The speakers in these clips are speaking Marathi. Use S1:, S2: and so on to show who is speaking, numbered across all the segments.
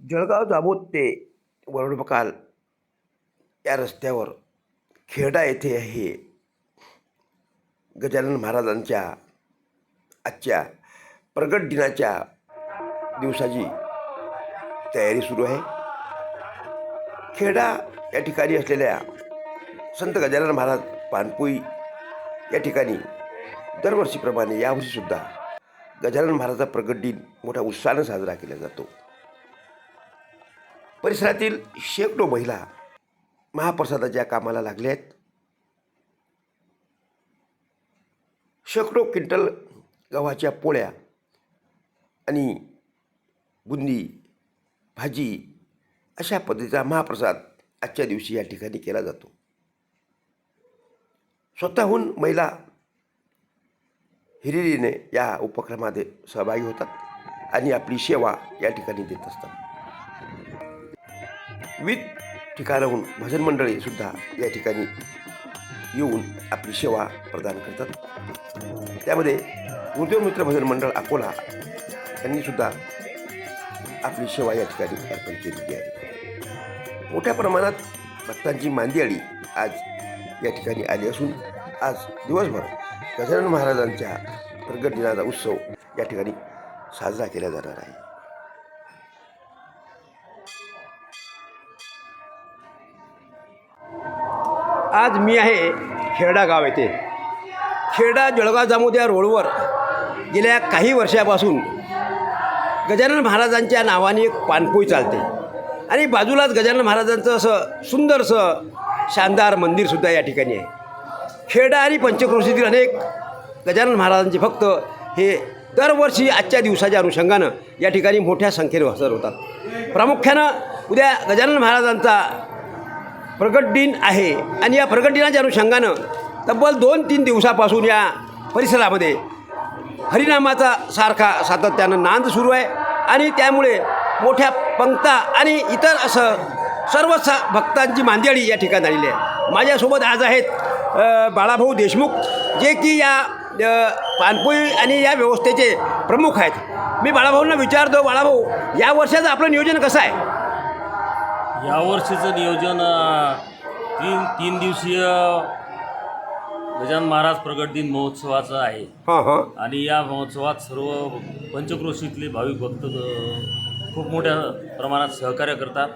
S1: जळगाव जामोद ते वरडबकाल या रस्त्यावर खेडा येथे हे गजानन महाराजांच्या आजच्या प्रगट दिनाच्या दिवसाची तयारी सुरू आहे. खेडा या ठिकाणी असलेल्या संत गजानन महाराज पानपोई या ठिकाणी दरवर्षीप्रमाणे यावर्षीसुद्धा गजानन महाराजाचा प्रगट दिन मोठ्या उत्साहानं साजरा केला जातो. परिसरातील शेकडो महिला महाप्रसादाच्या कामाला लागल्या आहेत. शेकडो क्विंटल गव्हाच्या पोळ्या आणि बुंदी भाजी अशा पद्धतीचा महाप्रसाद आजच्या दिवशी या ठिकाणी केला जातो. स्वतःहून महिला हिरिरीने या उपक्रमामध्ये सहभागी होतात आणि आपली सेवा या ठिकाणी देत असतात. विविध ठिकाणाहून भजन मंडळी सुद्धा या ठिकाणी येऊन आपली सेवा प्रदान करतात. त्यामध्ये गुरुदेव मित्र भजन मंडळ अकोला यांनीसुद्धा आपली सेवा या ठिकाणी अर्पण केलेली आहे. मोठ्या प्रमाणात भक्तांची मांदियाळी आज या ठिकाणी आली असून आज दिवसभर गजानन महाराजांच्या प्रगट दिनाचा उत्सव या ठिकाणी साजरा केला जाणार आहे. आज मी आहे खेरडा गाव येथे. खेरडा जळगाव जामोद्या रोडवर गेल्या काही वर्षापासून गजानन महाराजांच्या नावाने एक पानपोई चालते. आणि बाजूलाच गजानन महाराजांचं असं सुंदरसं शानदार मंदिरसुद्धा या ठिकाणी आहे. खेरडा आणि पंचक्रोशीतील अनेक गजानन महाराजांचे भक्त हे दरवर्षी आजच्या दिवसाच्या अनुषंगानं या ठिकाणी मोठ्या संख्येने हजर होतात. प्रामुख्यानं उद्या गजानन महाराजांचा प्रगट दिन आहे. आणि या प्रगट दिनाच्या अनुषंगानं तब्बल दोन तीन दिवसापासून या परिसरामध्ये हरिनामाचा सारखा सातत्यानं नांद सुरू आहे. आणि त्यामुळे मोठ्या पंक्ता आणि इतर असं सर्व स भक्तांची मांदियाळी या ठिकाणी आलेली आहे. माझ्यासोबत आज आहेत बाळाभाऊ देशमुख जे की या अ, आणि या व्यवस्थेचे प्रमुख आहेत. मी बाळाभाऊंना विचारतो बाळाभाऊ या वर्षाचं आपलं नियोजन कसं आहे?
S2: यावर्षीचं नियोजन तीन तीन दिवसीय गजानन महाराज प्रगट दिन महोत्सवाचं आहे.
S1: हां हां.
S2: आणि या महोत्सवात सर्व पंचक्रोशीतले भाविक भक्त अ, खूप मोठ्या प्रमाणात सहकार्य करतात.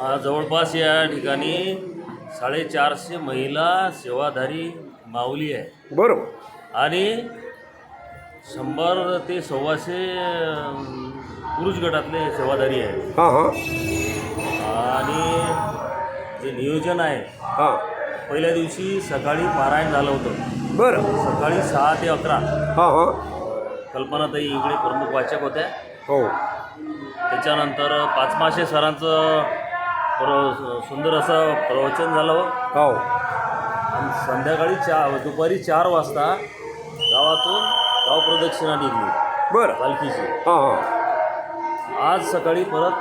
S2: अ, जवळपास या ठिकाणी साडेचारशे महिला सेवाधारी माऊली आहे.
S1: बरोबर.
S2: आणि शंभर ते सव्वाशे अ, पुरुष गटातले सेवाधारी आहे
S1: हां हां.
S2: आणि जे नियोजन आहे
S1: हां.
S2: पहिल्या दिवशी सकाळी पारायण झालं होतं.
S1: बरं.
S2: सकाळी सहा ते अकरा.
S1: हां हां.
S2: कल्पनाताई इकडे प्रमुख वाचक होत्या.
S1: हो.
S2: त्याच्यानंतर पाचमाशे सरांचं प्र सुंदर असं प्रवचन झालं
S1: हो.
S2: आणि संध्याकाळी चार दुपारी चार वाजता गावातून गाव प्रदक्षिणा निघली.
S1: बरं.
S2: पालखीची.
S1: हां हां.
S2: आज सकाळी परत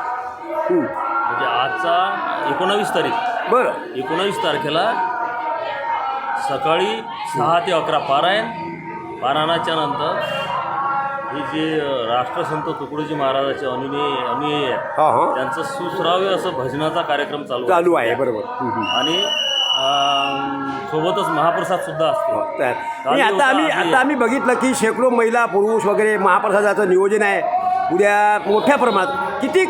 S1: हं.
S2: म्हणजे आजचा एकोणावीस तारीख.
S1: बरं.
S2: एकोणावीस तारखेला सकाळी सहा ते अकरा पारायण पारायणाच्या नंतर हे जे राष्ट्रसंत तुकडोजी महाराजाचे अनुयायी अनुयायी आहेत
S1: हां हां.
S2: त्यांचं सुश्राव्य असं भजनाचा कार्यक्रम चालू
S1: चालू आहे बरोबर. हं, हं.
S2: आणि अं, सोबतच महाप्रसाद सुद्धा असतो.
S1: तर आणि आता आम्ही आता आम्ही बघितलं की शेकडो महिला पुरुष वगैरे महाप्रसादाचं नियोजन आहे. उद्या मोठ्या प्रमाणात किती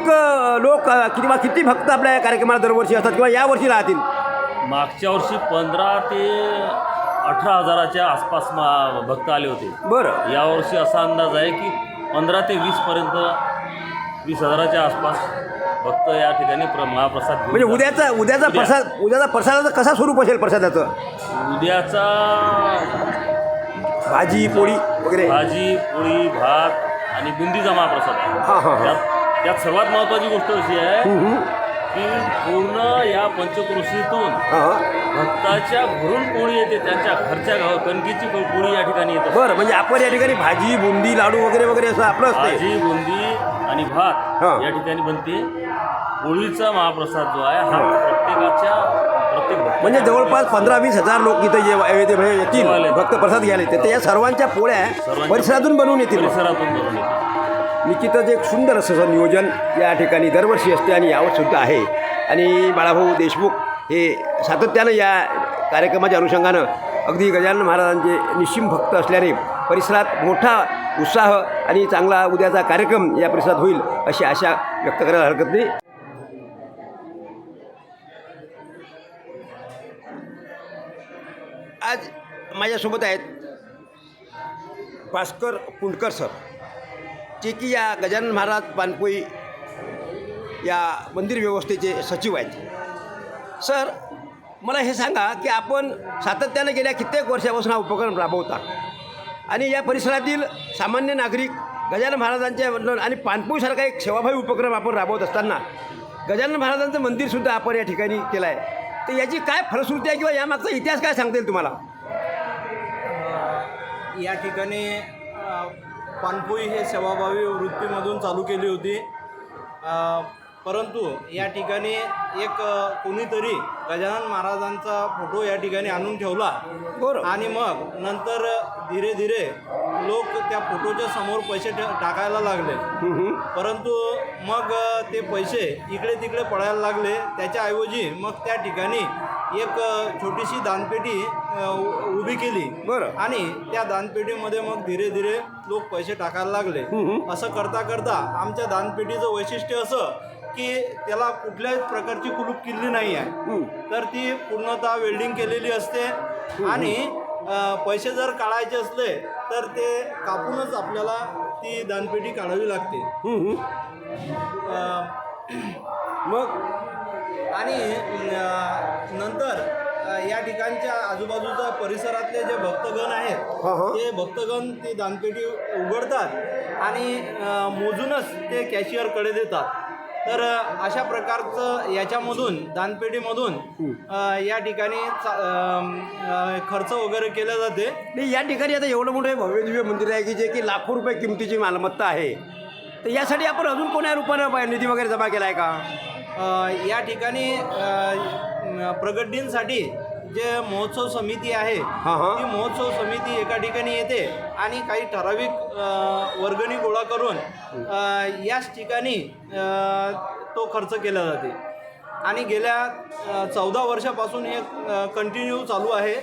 S1: लोक किंवा किती भक्त आपल्या या कार्यक्रमाला दरवर्षी असतात किंवा यावर्षी राहतील?
S2: मागच्या वर्षी पंधरा ते अठरा हजाराच्या आसपास मा भक्त आले होते.
S1: बरं.
S2: यावर्षी असा अंदाज आहे की पंधरा ते वीसपर्यंत वीस हजाराच्या आसपास भक्त या ठिकाणी प्र महाप्रसाद
S1: म्हणजे. उद्याचा उद्याचा
S2: उद्या.
S1: प्रसाद उद्याचा प्रसादाचं कसा स्वरूप असेल प्रसादाचं?
S2: उद्याचा
S1: भाजी पोळी वगैरे?
S2: भाजी पोळी भात आणि बुंदीचा महाप्रसाद
S1: हां हां हां.
S2: त्यात त्यात सर्वात महत्त्वाची गोष्ट अशी आहे. की पूर्ण या पंचकृषीतून
S1: हां.
S2: भक्ताच्या घरून पोळी येते त्यांच्या घरच्या गाव कणकीची पोळी या ठिकाणी येते
S1: बरं म्हणजे आपण या ठिकाणी भाजी बुंदी लाडू वगैरे वगैरे असं आपलं असते
S2: भाजी बुंदी आणि भात. या ठिकाणी बनते. पोळीचा महाप्रसाद जो आहे हा प्रत्येकाच्या प्रत्येक भक्त-
S1: म्हणजे जवळपास पंधरा वीस हजार लोक इथं येते म्हणजे येतील. भक्त प्रसाद घ्यायला येते. तर या सर्वांच्या पोळ्या परिसरातून बनवून येतील
S2: परिसरातून
S1: निश्चितच एक सुंदर असं नियोजन या ठिकाणी दरवर्षी असते आणि यावरसुद्धा आहे. आणि बाळाभाऊ देशमुख हे सातत्यानं या कार्यक्रमाच्या अनुषंगानं अगदी गजानन महाराजांचे निश्चिम भक्त असल्याने परिसरात मोठा उत्साह आणि चांगला उद्याचा कार्यक्रम या परिसरात होईल अशी आशा व्यक्त करायला हरकत नाही. आज माझ्यासोबत आहेत भास्कर कुंडकर सर. जे की या गजानन महाराज पानपोई या मंदिर व्यवस्थेचे सचिव आहेत. सर मला हे सांगा की आपण सातत्यानं गेल्या कित्येक वर्षापासून हा उपक्रम राबवता आणि या परिसरातील सामान्य नागरिक गजानन महाराजांच्या वर्णन आणि पानपोईसारखा एक सेवाभावी उपक्रम आपण राबवत असताना गजानन महाराजांचं मंदिरसुद्धा आपण या ठिकाणी केलं आहे. तर याची काय फलश्रुती आहे किंवा यामागचा इतिहास काय सांगता येईल तुम्हाला?
S3: या ठिकाणी पानपोई हे सेवाभावी वृत्तीमधून चालू केली होती. परंतु या ठिकाणी एक कोणीतरी गजानन महाराजांचा फोटो या ठिकाणी आणून ठेवला.
S1: बरं
S3: आणि मग नंतर धीरे धीरे लोक त्या फोटोच्या समोर पैसे टाकायला लागले. परंतु मग ते पैसे इकडे तिकडे पडायला लागले. त्याच्याऐवजी मग त्या ठिकाणी एक छोटीशी दानपेटी उभी केली.
S1: बरं.
S3: आणि त्या दानपेटीमध्ये मग धीरे धीरे लोक पैसे टाकायला लागले. असं करता करता आमच्या दानपेटीचं वैशिष्ट्य असं की त्याला कुठल्याच प्रकारची कुलूप किल्ली नाही आहे.
S1: तर
S3: ती पूर्णतः वेल्डिंग केलेली असते. आणि पैसे जर काढायचे असले तर ते कापूनच आपल्याला ती दानपेटी काढावी लागते.
S1: मग?
S3: आणि नंतर या ठिकाणच्या आजूबाजूच्या परिसरातले जे भक्तगण आहेत. ते भक्तगण ती दानपेटी उघडतात आणि मोजूनच ते कॅशियरकडे देतात. तर अशा प्रकारचं याच्यामधून दानपेटीमधून या ठिकाणी खर्च वगैरे केले जाते.
S1: नाही या ठिकाणी आता एवढं मोठं हे भव्य दिव्य मंदिर आहे की जे की लाखो रुपये किमतीची मालमत्ता आहे. तर यासाठी आपण अजून कोण्या रूपानं प- निधी वगैरे जमा केला आहे का?
S3: या ठिकाणी प्रगतीसाठी जे महोत्सव समिती आहे. ती महोत्सव समिती एका ठिकाणी येते आणि काही ठराविक वर्गणी गोळा करून याच ठिकाणी तो खर्च केला जाते. आणि गेल्या चौदा वर्षापासून हे कंटिन्यू चालू आहे.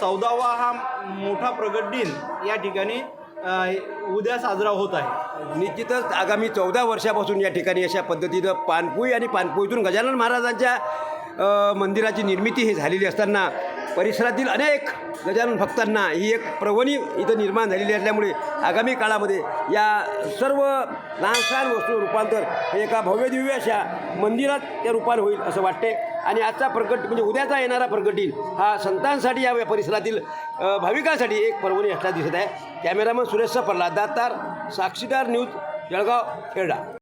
S3: चौदावा हा मोठा प्रगट दिन या ठिकाणी उद्या साजरा होत आहे.
S1: निश्चितच आगामी चौदा वर्षापासून या ठिकाणी अशा पद्धतीनं पानपोई आणि पानपोईतून गजानन महाराजांच्या मंदिराची निर्मिती ही झालेली असताना परिसरातील अनेक गजानन भक्तांना ही एक प्रवणी इथं निर्माण झालेली असल्यामुळे आगामी काळामध्ये या सर्व लहानसहान वस्तू रूपांतर हे एका भव्यदिव्य अशा मंदिरात त्या रूपान होईल असं वाटते आणि आजचा प्रकट म्हणजे उद्याचा येणारा प्रकटीन हा संतांसाठी या परिसरातील भाविकांसाठी एक पर्वणी असला दिसत आहे. कॅमेरामन सुरेश प्रल्हाद दातार साक्षीदार न्यूज जळगाव खेळडा